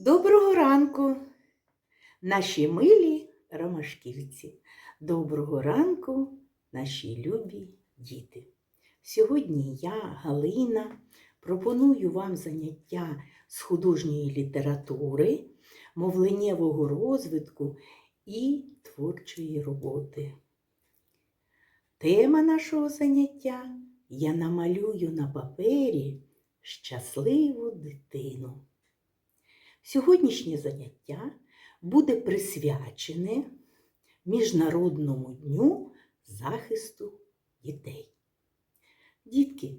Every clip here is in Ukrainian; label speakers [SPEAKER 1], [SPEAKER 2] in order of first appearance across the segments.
[SPEAKER 1] Доброго ранку, наші милі ромашківці. Доброго ранку, наші любі діти. Сьогодні я, Галина, пропоную вам заняття з художньої літератури, мовленнєвого розвитку і творчої роботи. Тема нашого заняття я намалюю на папері щасливу дитину. Сьогоднішнє заняття буде присвячене Міжнародному дню захисту дітей. Дітки,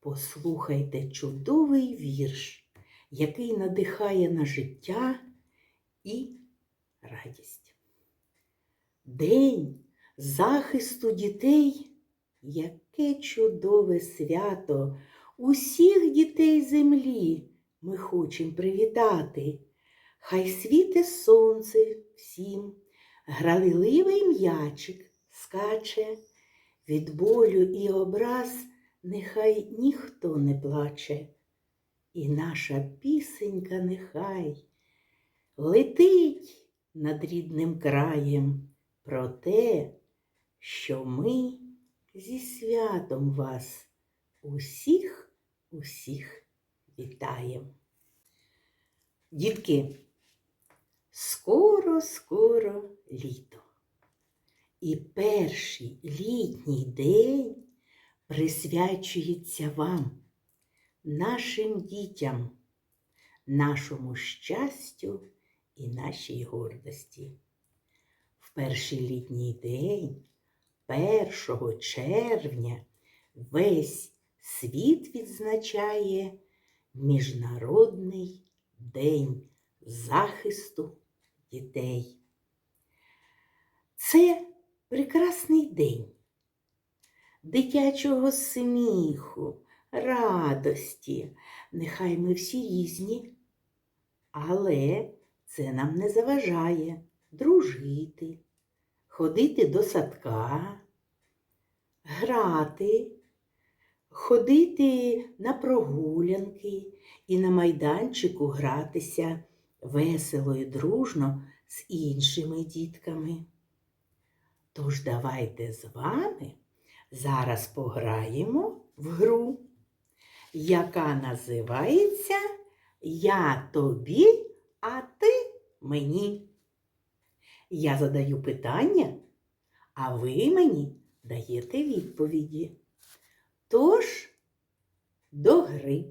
[SPEAKER 1] послухайте чудовий вірш, який надихає на життя і радість. День захисту дітей яке чудове свято усіх дітей землі ми хочемо привітати. Хай світе сонце всім, граливий м'ячик скаче, від болю і образ нехай ніхто не плаче. І наша пісенька нехай летить над рідним краєм про те, що ми зі святом вас усіх, усіх вітаємо. Дітки, скоро, скоро літо. І перший літній день присвячується вам, нашим дітям, нашому щастю і нашій гордості. В перший літній день, 1 червня, весь світ відзначає Міжнародний день захисту дітей. Це прекрасний день дитячого сміху, радості. Нехай ми всі різні, але це нам не заважає дружити, ходити до садка, грати, ходити на прогулянки і на майданчику гратися весело і дружно з іншими дітками. Тож давайте з вами зараз пограємо в гру, яка називається Я тобі, а ти мені. Я задаю питання, а ви мені даєте відповіді. Тож до гри.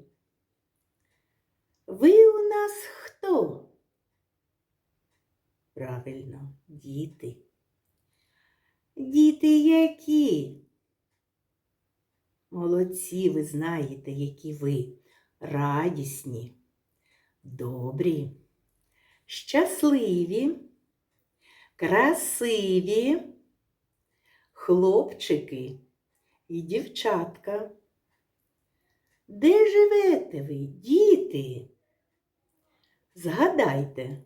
[SPEAKER 1] Ви у нас хто? Правильно, діти. Діти які? Молодці, ви знаєте, які ви радісні, добрі, щасливі, красиві, хлопчики і дівчатка. Де живете ви, діти? Згадайте,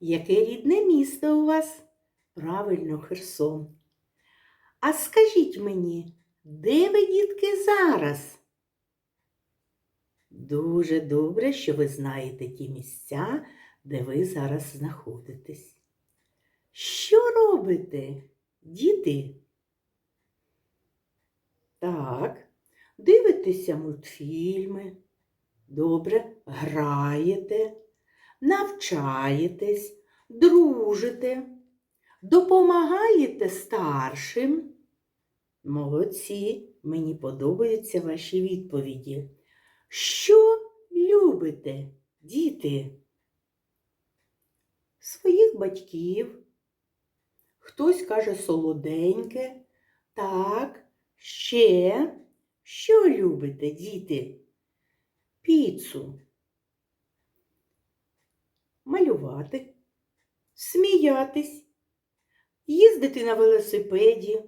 [SPEAKER 1] яке рідне місто у вас? Правильно, Херсон. А скажіть мені, де ви, дітки, зараз? Дуже добре, що ви знаєте ті місця, де ви зараз знаходитесь. Що робите, діти? Так, дивитеся мультфільми, добре граєте, навчаєтесь, дружите, допомагаєте старшим. Молодці, мені подобаються ваші відповіді. Що любите, діти? Своїх батьків. Хтось каже солоденьке. Так, ще. Що любите, діти? Піцу. Малювати, сміятись, їздити на велосипеді.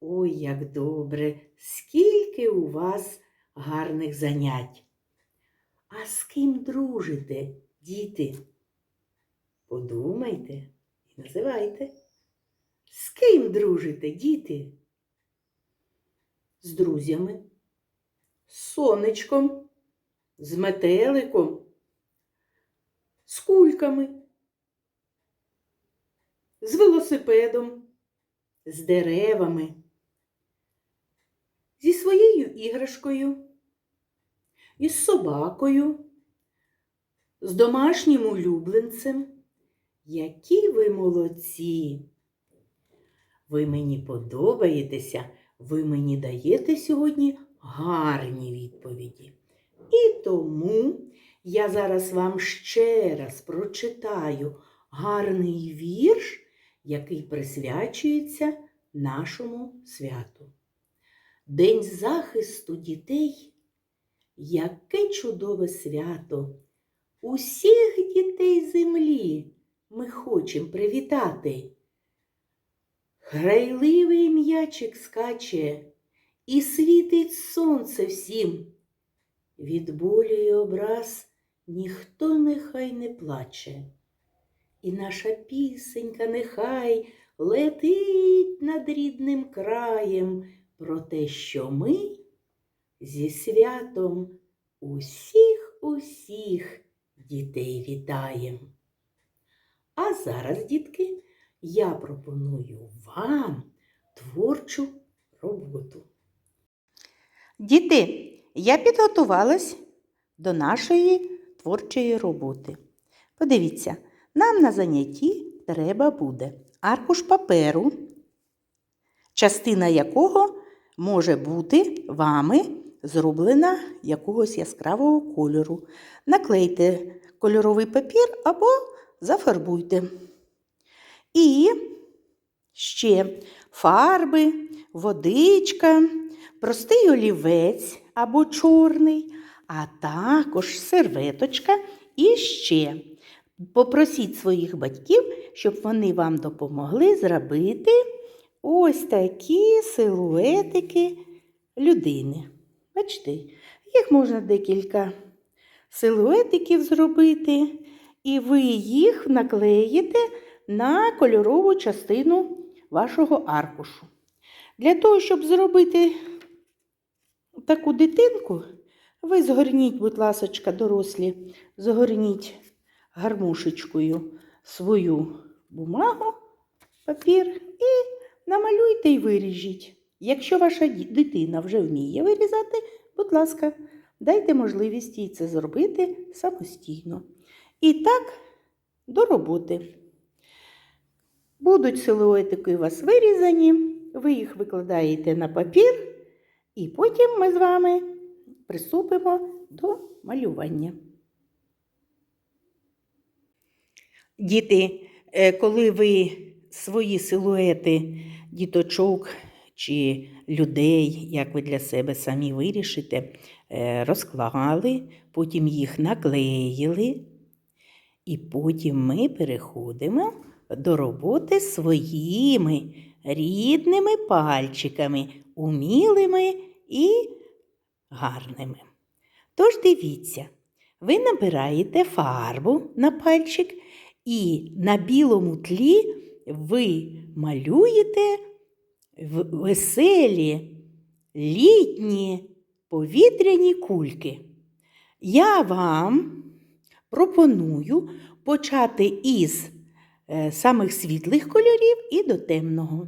[SPEAKER 1] Ой, як добре, скільки у вас гарних занять. А з ким дружите, діти? Подумайте і називайте. З ким дружите, діти? З друзями, з сонечком, з метеликом, з кульками, з велосипедом, з деревами, зі своєю іграшкою, із собакою, з домашнім улюбленцем. Які ви молодці! Ви мені подобаєтеся, ви мені даєте сьогодні гарні відповіді. І тому я зараз вам ще раз прочитаю гарний вірш, який присвячується нашому святу. День захисту дітей. Яке чудове свято! Усіх дітей землі ми хочемо привітати. Грайливий м'ячик скаче і світить сонце всім. Від болю й образ ніхто нехай не плаче. І наша пісенька нехай летить над рідним краєм про те, що ми зі святом усіх усіх дітей вітаєм. А зараз, дітки, я пропоную вам творчу роботу.
[SPEAKER 2] Діти, я підготувалась до нашої творчої роботи. Подивіться, нам на занятті треба буде аркуш паперу, частина якого може бути вами зроблена якогось яскравого кольору. Наклейте кольоровий папір або зафарбуйте. І ще фарби, водичка, простий олівець або чорний, а також серветочка і ще. Попросіть своїх батьків, щоб вони вам допомогли зробити ось такі силуетики людини. Бачите, їх можна декілька силуетиків зробити, і ви їх наклеїте на кольорову частину вашого аркушу. Для того, щоб зробити таку дитинку, ви згорніть, будь ласочка, дорослі, згорніть гармошечкою свою бумагу, папір і намалюйте і виріжіть. Якщо ваша дитина вже вміє вирізати, будь ласка, дайте можливість їй це зробити самостійно. І так, до роботи. Будуть силуетики у вас вирізані, ви їх викладаєте на папір, і потім ми з вами приступимо до малювання. Діти, е, коли ви свої силуети діточок чи людей, як ви для себе самі вирішите, е, розклали, потім їх наклеїли, і потім ми переходимо до роботи своїми рідними пальчиками, умілими і гарними. Тож дивіться, ви набираєте фарбу на пальчик, і на білому тлі ви малюєте веселі літні повітряні кульки. Я вам пропоную почати із самих світлих кольорів і до темного.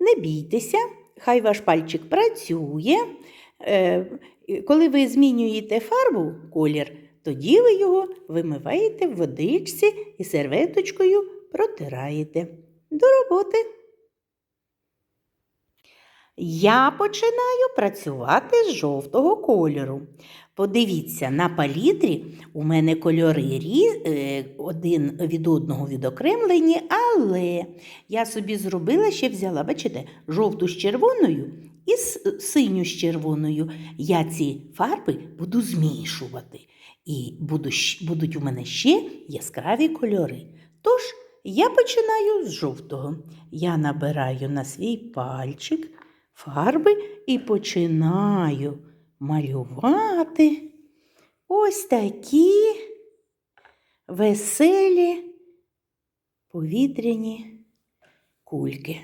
[SPEAKER 2] Не бійтеся, хай ваш пальчик працює. Е, Коли ви змінюєте фарбу, колір, тоді ви його вимиваєте в водичці і серветочкою протираєте. До роботи. Я починаю працювати з жовтого кольору. Подивіться, на палітрі у мене кольори е, один від одного відокремлені, але я собі зробила, ще взяла, бачите, жовту з червоною і с- синю з червоною. Я ці фарби буду змішувати. І буду, будуть у мене ще яскраві кольори. Тож я починаю з жовтого. Я набираю на свій пальчик фарби і починаю малювати ось такі веселі повітряні кульки.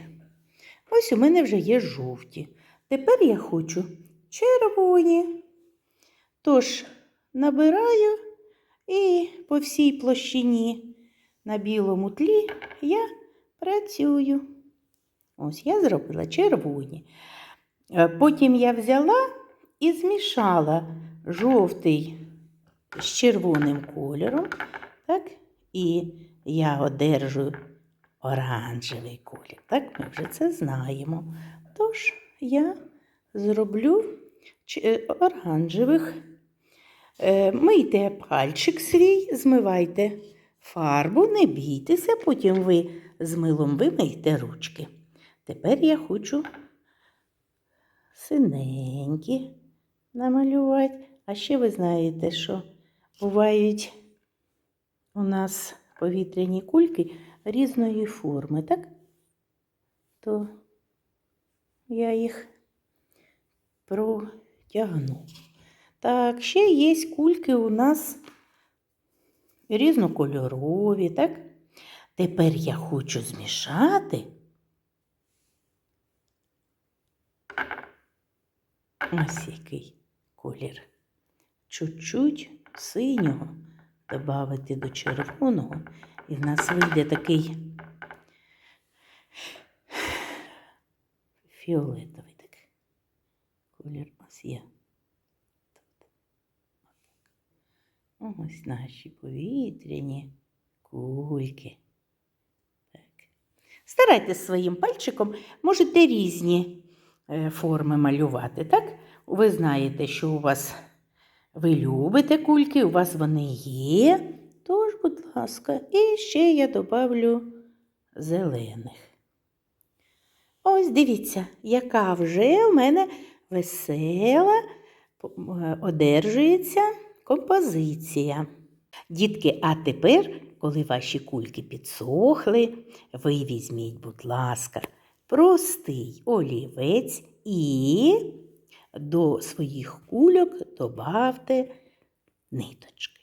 [SPEAKER 2] Ось у мене вже є жовті. Тепер я хочу червоні. Тож набираю І по всій площині на білому тлі я працюю. Ось я зробила червоні. Е, Потім я взяла і змішала жовтий з червоним кольором. Так? І я одержую оранжевий колір. Так, ми вже це знаємо. Тож я зроблю е, оранжевих. Е, Мийте пальчик свій, змивайте фарбу, не бійтеся, потім ви з милом вимийте ручки. Тепер я хочу синенькі намалювати. А ще ви знаєте, що бувають у нас повітряні кульки різної форми, так? То я їх протягну. Так, ще є кульки у нас різнокольорові, так? Тепер я хочу змішати. Ось який колір. Чуть-чуть синього додати до червоного, і в нас вийде такий фіолетовий такий колір у нас є. Ось наші повітряні кульки. Так. Старайтесь своїм пальчиком, можете різні е, форми малювати, так? Ви знаєте, що у вас ви любите кульки, у вас вони є. Тож, будь ласка, і ще я добавлю зелених. Ось дивіться, яка вже у мене весела е, одержується композиція. Дітки, а тепер, коли ваші кульки підсохли, ви візьміть, будь ласка, простий олівець і до своїх кульок добавте ниточки.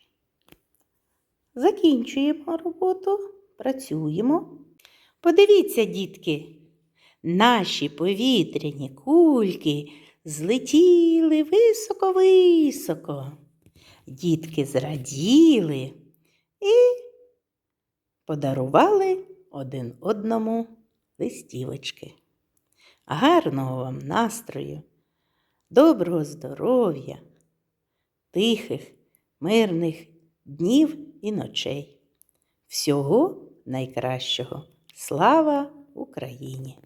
[SPEAKER 2] Закінчуємо роботу, працюємо. Подивіться, дітки, наші повітряні кульки злетіли високо-високо. Дітки зраділи і подарували один одному листівочки. Гарного вам настрою, доброго здоров'я, тихих, мирних днів і ночей. Всього найкращого. Слава Україні!